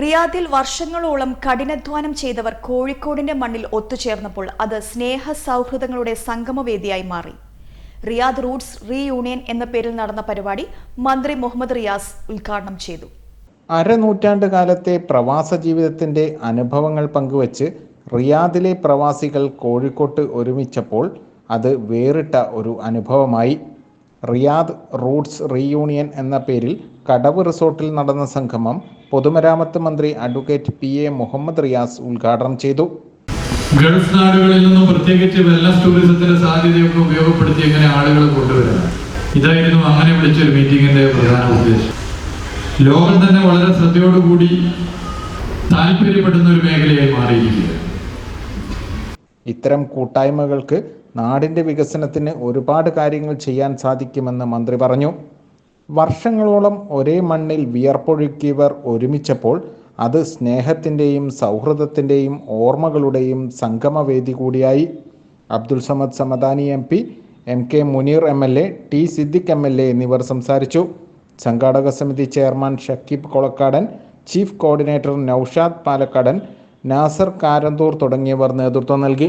റിയാദിൽ വർഷങ്ങളോളം കഠിനാധ്വാനം ചെയ്തവർ കോഴിക്കോടിന്റെ മണ്ണിൽ ഒത്തുചേർന്നപ്പോൾ അത് സ്നേഹ സൗഹൃദങ്ങളുടെ സംഗമവേദിയായി മാറി. റിയാദ് റൂട്ട്സ് റീയൂണിയൻ എന്ന പേരിൽ നടന്ന പരിപാടി മന്ത്രി മുഹമ്മദ് റിയാസ് ഉദ്ഘാടനം ചെയ്തു. അരനൂറ്റാണ്ട് കാലത്തെ പ്രവാസ ജീവിതത്തിന്റെ അനുഭവങ്ങൾ പങ്കുവച്ച് റിയാദിലെ പ്രവാസികൾ കോഴിക്കോട്ട് ഒരുമിച്ചപ്പോൾ അത് വേറിട്ട ഒരു അനുഭവമായി. റിയാദ് റൂട്ട്സ് റീയൂണിയൻ എന്ന പേരിൽ കടവ് റിസോർട്ടിൽ നടന്ന സംഗമം പൊതുമരാമത്ത് മന്ത്രി advocate P A Muhammad Riyas ഉദ്ഘാടനം ചെയ്തു. ഗൾഫ് നാടുകളിൽ നിന്നും പ്രത്യേകിച്ച് വെൽനസ് ടൂറിസത്തിന്റെ സാധ്യതയൊക്കെ ഉപയോഗപ്പെടുത്തി എങ്ങനെ ആളുകൾ കൊണ്ടുവരാം ഇതായിരുന്നു അങ്ങനെ വിളിച്ചൊരു മീറ്റിംഗിന്റെ പ്രധാന ഉദ്ദേശം. ലോകം തന്നെ വളരെ ശ്രദ്ധയോടുകൂടി താല്പര്യപ്പെടുന്ന ഒരു മേഖലയായി മാറിയിരിക്കുക ഇത്തരം കൂട്ടായ്മകൾക്ക് നാടിന്റെ വികസനത്തിന് ഒരുപാട് കാര്യങ്ങൾ ചെയ്യാൻ സാധിക്കുമെന്ന് മന്ത്രി പറഞ്ഞു. വർഷങ്ങളോളം ഒരേ മണ്ണിൽ വിയർപ്പൊഴുക്കിയവർ ഒരുമിച്ചപ്പോൾ അത് സ്നേഹത്തിന്റെയും സൗഹൃദത്തിന്റെയും ഓർമ്മകളുടെയും സംഗമവേദി കൂടിയായി. Abdul Samad Samadani M P M K Muneer M L A T Siddique M L A എന്നിവർ സംസാരിച്ചു. സംഘാടക സമിതി chairman Shakeeb Kolakkadan chief coordinator Noushad Palakkadan Nasar Karanthur തുടങ്ങിയവർ നേതൃത്വം നൽകി.